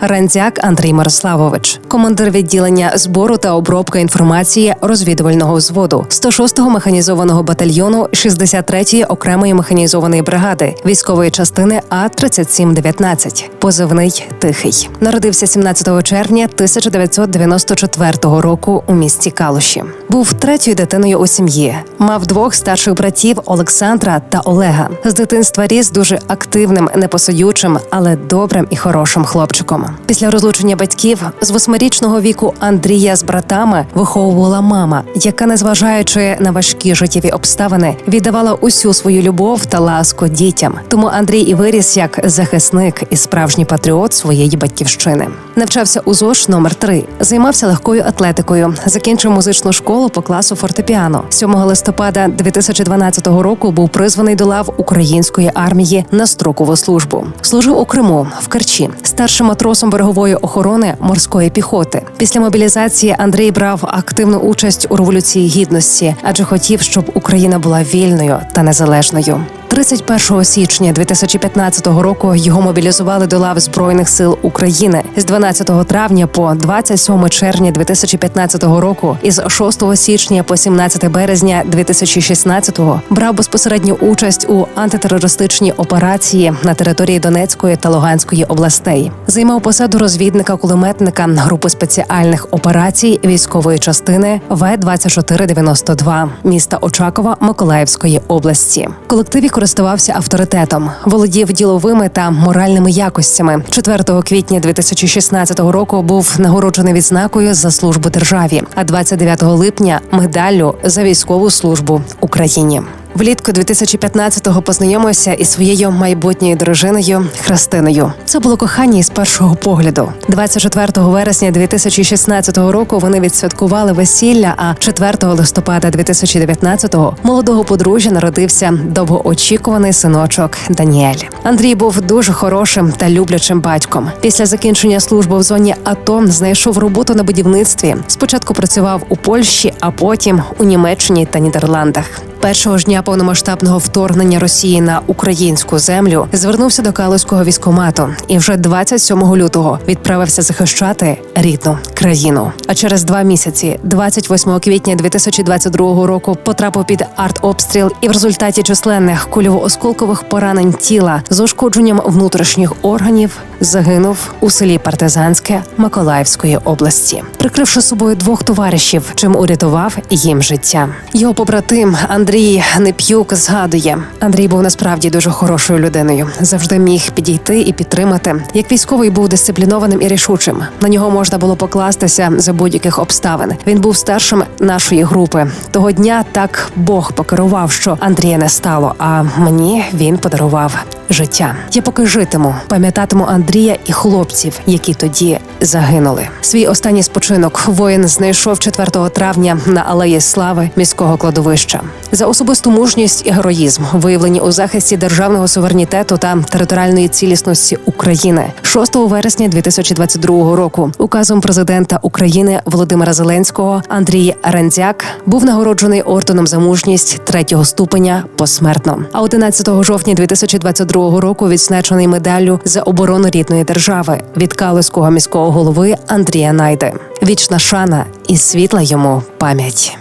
Рандзяк Андрій Мирославович, командир відділення збору та обробки інформації розвідувального взводу 106-го механізованого батальйону 63-ї окремої механізованої бригади військової частини А 3719 позивний Тихий. Народився 17 червня 1994 року у місті Калуші. Був третьою дитиною у сім'ї. Мав двох старших братів Олександра та Олега. З дитинства ріс дуже активним, непосидючим, але добрим і хорошим хлопчиком. Після розлучення батьків з восьмирічного віку Андрія з братами виховувала мама, яка, незважаючи на важкі життєві обставини, віддавала усю свою любов та ласку дітям. Тому Андрій і виріс як захисник і справжній патріот своєї батьківщини. Навчався у ЗОШ номер 3 займався легкою атлетикою, закінчив музичну школу по класу фортепіано. 7 листопада 2012 року був призваний до лав української армії на строкову службу. Служив у Криму в Керчі, старшим матросом берегової охорони морської піхоти. Після мобілізації Андрій брав активну участь у революції гідності, адже хотів, щоб Україна була вільною та незалежною. 31 січня 2015 року його мобілізували до лав збройних сил України з 12 травня по 27 червня 2015 року і з 6 січня по 17 березня 2016 брав безпосередню участь у антитерористичній операції на території Донецької та Луганської областей. Займав посаду розвідника-кулеметника групи спеціальних операцій військової частини В 2492 міста Очакова Миколаївської області. Колективі користувався авторитетом, володів діловими та моральними якостями. 4 квітня 2016 року був нагороджений відзнакою за службу державі, а 29 липня медаллю за військову службу Україні. Влітку 2015-го познайомився із своєю майбутньою дружиною Христиною. Це було кохання із першого погляду. 24 вересня 2016 року вони відсвяткували весілля. А 4 листопада 2019-го молодого подружжя народився довгоочікуваний синочок Даніель. Андрій був дуже хорошим та люблячим батьком. Після закінчення служби в зоні АТО знайшов роботу на будівництві. Спочатку працював у Польщі, а потім у Німеччині та Нідерландах. Першого ж дня повномасштабного вторгнення Росії на українську землю звернувся до Калузького військомату і вже 27 лютого відправився захищати рідну країну. А через два місяці, 28 квітня 2022 року, потрапив під артобстріл і в результаті численних кульово-осколкових поранень тіла з ушкодженням внутрішніх органів загинув у селі Партизанське Миколаївської області, прикривши собою двох товаришів, чим урятував їм життя. Його побратим Андрій Неп'юк згадує: Андрій був насправді дуже хорошою людиною. Завжди міг підійти і підтримати. Як військовий був дисциплінованим і рішучим. На нього можна було покластися за будь-яких обставин. Він був старшим нашої групи. Того дня так Бог покерував, що Андрія не стало. А мені він подарував життя. Я поки житиму, пам'ятатиму Андрія і хлопців, які тоді загинули. Свій останній спочинок воїн знайшов 4 травня на алеї слави міського кладовища. За особисту мужність і героїзм, виявлені у захисті державного суверенітету та територіальної цілісності України, 6 вересня 2022 року указом президента України Володимира Зеленського Андрій Рандзяк був нагороджений орденом за мужність третього ступеня посмертно. А 11 жовтня 2022 року відзначений медаллю за оборону рідної держави від калиського міського голови Андрія Найди. Вічна шана і світла йому пам'ять.